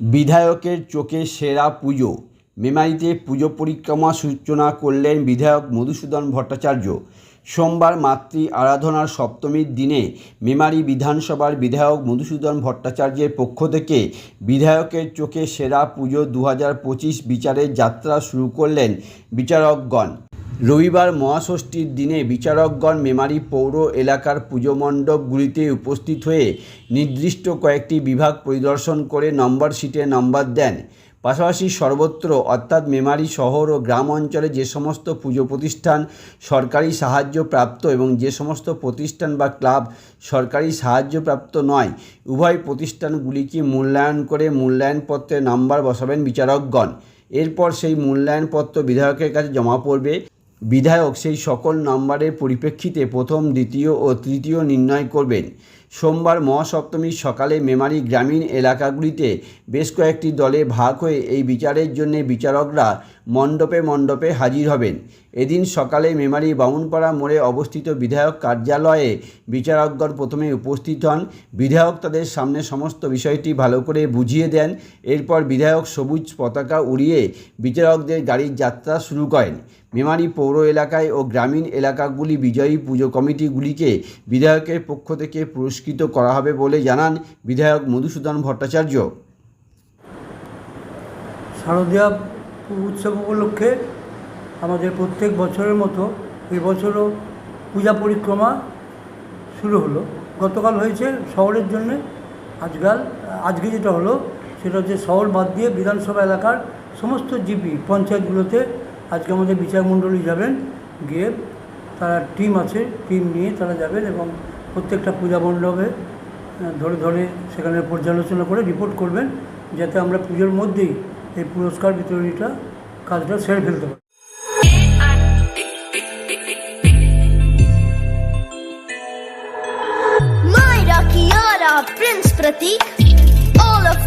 বিধায়কের চোখে সেরা পুজো। মেমারিতে পুজো পরিক্রমা সূচনা করলেন বিধায়ক মধুসূদন ভট্টাচার্য। সোমবার মাতৃ আরাধনার সপ্তমীর দিনে মেমারি বিধানসভার বিধায়ক মধুসূদন ভট্টাচার্যের পক্ষ থেকে বিধায়কের চোখে সেরা পুজো দু হাজার পঁচিশ বিচারের যাত্রা শুরু করলেন বিচারকগণ। রবিবার মহাষষ্ঠীর দিনে বিচারকগণ মেমারি পৌর এলাকার পুজো মণ্ডপগুলিতে উপস্থিত হয়ে নির্দিষ্ট কয়েকটি বিভাগ পরিদর্শন করে নম্বর শিটে নম্বর দেন। পাশাপাশি সর্বত্র, অর্থাৎ মেমারি শহর ও গ্রাম অঞ্চলে যে সমস্ত পুজো প্রতিষ্ঠান সরকারি সাহায্যপ্রাপ্ত এবং যে সমস্ত প্রতিষ্ঠান বা ক্লাব সরকারি সাহায্যপ্রাপ্ত নয়, উভয় প্রতিষ্ঠানগুলিকে মূল্যায়ন করে মূল্যায়নপত্রে নাম্বার বসাবেন বিচারকগণ। এরপর সেই মূল্যায়নপত্র বিধায়কের কাছে জমা পড়বে। বিধায়ক সেই সকল নম্বরের পরিপ্রেক্ষিতে প্রথম দ্বিতীয় ও তৃতীয় নির্ণয় করবেন। সোমবার মহাসপ্তমীর সকালে মেমারি গ্রামীণ এলাকাগুলিতে বেশ কয়েকটি দলে ভাগ হয়ে এই বিচারের জন্য বিচারকরা মণ্ডপে মণ্ডপে হাজির হবেন। এদিন সকালে মেমারি বামুনপাড়া মোড়ে অবস্থিত বিধায়ক কার্যালয়ে বিচারকগণ প্রথমে উপস্থিত হন। বিধায়ক তাদের সামনে সমস্ত বিষয়টি ভালো করে বুঝিয়ে দেন। এরপর বিধায়ক সবুজ পতাকা উড়িয়ে বিচারকদের গাড়ির যাত্রা শুরু করেন। মেমারি পৌর এলাকায় ও গ্রামীণ এলাকাগুলি বিজয়ী পুজো কমিটিগুলিকে বিধায়কের পক্ষ থেকে পুরস্কৃত করা হবে বলে জানান বিধায়ক মধুসূদন ভট্টাচার্য। শারদীয়া উৎসব উপলক্ষে আমাদের প্রত্যেক বছরের মতো এবছরও পূজা পরিক্রমা শুরু হলো। গতকাল হয়েছে শহরের জন্য। আজকাল, আজকে যেটা হলো সেটা হচ্ছে শহর বাদ দিয়ে বিধানসভা এলাকার সমস্ত জিপি পঞ্চায়েতগুলোতে আজকে আমাদের বিচারমণ্ডলী যাবেন। গিয়ে তারা টিম আছে, টিম নিয়ে তারা যাবেন এবং প্রত্যেকটা পূজা মণ্ডপে ধরে ধরে সেখানে পর্যালোচনা করে রিপোর্ট করবেন, যাতে আমরা পুজোর মধ্যেই এই পুরস্কার বিতরণীটা কাজটা সেরে ফেলতে পারি। All of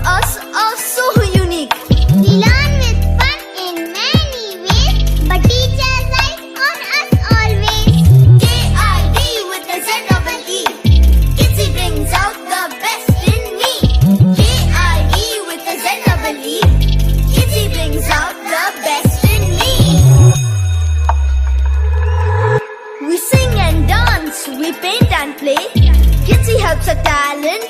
and play. Kids, helps a talent